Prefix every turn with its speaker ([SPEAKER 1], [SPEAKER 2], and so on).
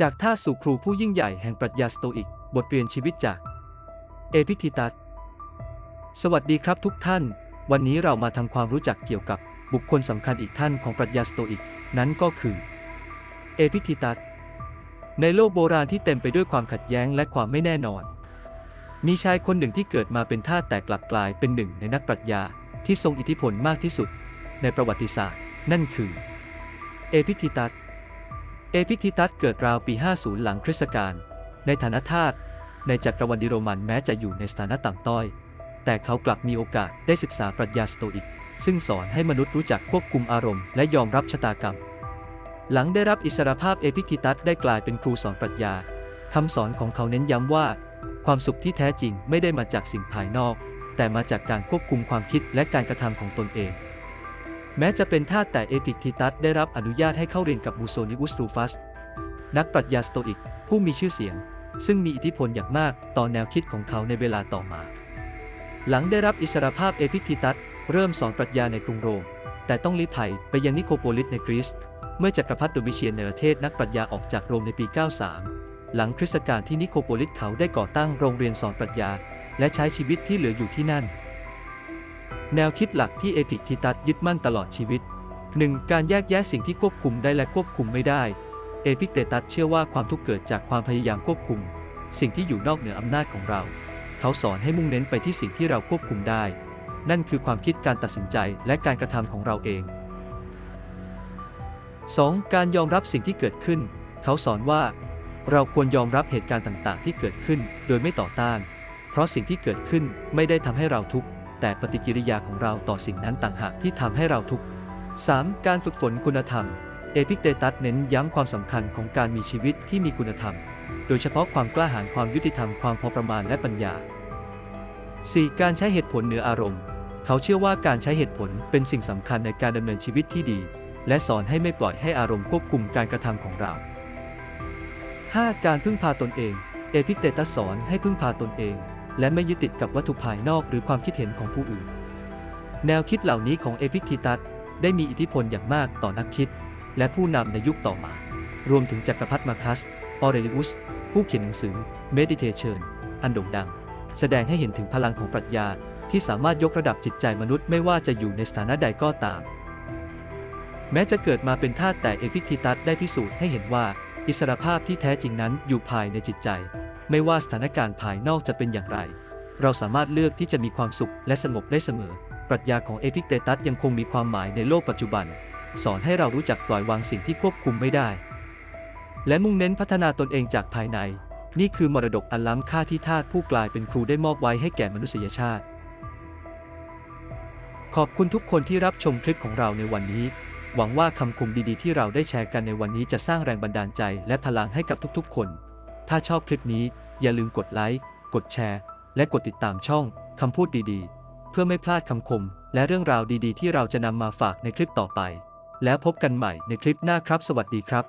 [SPEAKER 1] จากท่าสู่ครูผู้ยิ่งใหญ่แห่งปรัชญาสโตอิก บทเรียนชีวิตจาก เอพิทิตัส สวัสดีครับทุกท่าน วันนี้เรามาทำความรู้จักเกี่ยวกับบุคคลสำคัญอีกท่านของปรัชญาสโตอิก นั้นก็คือ เอพิทิตัส ในโลกโบราณที่เต็มไปด้วยความขัดแย้งและความไม่แน่นอน มีชายคนหนึ่งที่เกิดมาเป็นท่าแต่กลับกลายเป็นหนึ่งในนักปรัชญาที่ทรงอิทธิพลมากที่สุด ในประวัติศาสตร์ นั่นคือ เอพิทิตัส เอพิทิตัสเกิดราวปี 50 หลังคริสตกาล ในฐานะทาสในจักรวรรดิโรมันแม้จะอยู่ในสถานะต่ำต้อย แต่เขากลับมีโอกาสได้ศึกษาปรัชญาสโตอิก ซึ่งสอนให้มนุษย์รู้จักควบคุมอารมณ์และยอมรับชะตากรรม หลังได้รับอิสรภาพเอพิทิตัสได้กลายเป็นครูสอนปรัชญาคำสอนของเขาเน้นย้ำว่า ความสุขที่แท้จริงไม่ได้มาจากสิ่งภายนอก แต่มาจากการควบคุมความคิดและการกระทำของตนเอง แม้จะเป็นทาสแต่เอพิทิตัสได้รับอนุญาตให้เข้าเรียนกับมูโซนิอุสรูฟัส นักปรัชญาสโตอิก ผู้มีชื่อเสียง ซึ่งมีอิทธิพลอย่างมากต่อแนวคิดของเขาในเวลาต่อมา หลังได้รับอิสรภาพเอพิทิตัสเริ่มสอนปรัชญาในกรุงโรม แต่ต้องลี้ภัยไปยังนิโคโปลิสในกรีซเมื่อจักรพรรดิโดมิเชียนเนประเทศนักปรัชญาออกจากโรมในปี 93 หลังคริสตกาลที่นิโคโปลิสเขาได้ก่อตั้งโรงเรียนสอนปรัชญา และใช้ชีวิตที่เหลืออยู่ที่นั่น แนวคิดหลักที่เอพิทิตัสยึดมั่นตลอดชีวิต 1. การแยกแยะสิ่งที่ควบคุมได้และควบคุมไม่ได้ เอพิเตตัสเชื่อว่าความทุกข์เกิดจากความพยายามควบคุม สิ่งที่อยู่นอกเหนืออำนาจของเรา เขาสอนให้มุ่งเน้นไปที่สิ่งที่เราควบคุมได้ นั่นคือความคิดการตัดสินใจและการกระทำของเราเอง 2. การยอมรับสิ่งที่เกิดขึ้น เขาสอนว่า เราควรยอมรับเหตุการณ์ต่างๆ ที่เกิดขึ้น โดยไม่ต่อต้าน เพราะสิ่งที่เกิดขึ้นไม่ได้ทำให้เราทุกข์ แต่ปฏิกิริยาของเราต่อสิ่งนั้นต่างหากที่ทำให้เราทุกข์ 3. การฝึกฝนคุณธรรม เอพิเตตัสเน้นย้ำความสำคัญของการมีชีวิตที่มีคุณธรรม โดยเฉพาะความกล้าหาญความยุติธรรมความพอประมาณและปัญญา 4. การใช้เหตุผลเหนืออารมณ์ เขาเชื่อว่าการใช้เหตุผลเป็นสิ่งสำคัญในการดำเนินชีวิตที่ดี และสอนให้ไม่ปล่อยให้อารมณ์ควบคุมการกระทำของเรา 5. การพึ่งพาตนเอง เอพิเตตัสสอนให้พึ่งพาตนเอง และไม่ยึดติดกับวัตถุภายนอกหรือความคิดเห็นของผู้อื่น แนวคิดเหล่านี้ของเอพิทิตัสได้มีอิทธิพลอย่างมากต่อนักคิด และผู้นำในยุคต่อมา รวมถึงจักรพรรดิมาคัสออเรลิอุส ผู้เขียนหนังสือ Meditation อันโด่งดัง แสดงให้เห็นถึงพลังของปรัชญาที่สามารถยกระดับจิตใจมนุษย์ไม่ว่าจะอยู่ในสถานะใดก็ตาม แม้จะเกิดมาเป็นทาสแต่เอพิทิตัสได้พิสูจน์ให้เห็นว่า อิสรภาพที่แท้จริงนั้นอยู่ภายในจิตใจ ไม่ว่าสถานการณ์ภายนอกจะเป็นอย่างไร เราสามารถเลือกที่จะมีความสุขและสงบได้เสมอ ปรัชญาของเอพิเตตัสยังคงมีความหมายในโลกปัจจุบัน สอนให้เรารู้จักปล่อยวางสิ่งที่ควบคุมไม่ได้ และมุ่งเน้นพัฒนาตนเองจากภายใน นี่คือมรดกอันล้ำค่าที่ทาสผู้กลายเป็นครูได้มอบไว้ให้แก่มนุษยชาติ ขอบคุณทุกคนที่รับชมคลิปของเราในวันนี้ หวังว่าคำคมดีๆ ที่เราได้แชร์กันในวันนี้จะสร้างแรงบันดาลใจและพลังให้กับทุกๆ คน ถ้าชอบคลิปนี้อย่าลืมกดไลค์ กดแชร์ และกดติดตามช่องคำพูดดีๆ เพื่อไม่พลาดคำคม และเรื่องราวดีๆ ที่เราจะนำมาฝากในคลิปต่อไป แล้วพบกันใหม่ในคลิปหน้าครับ สวัสดีครับ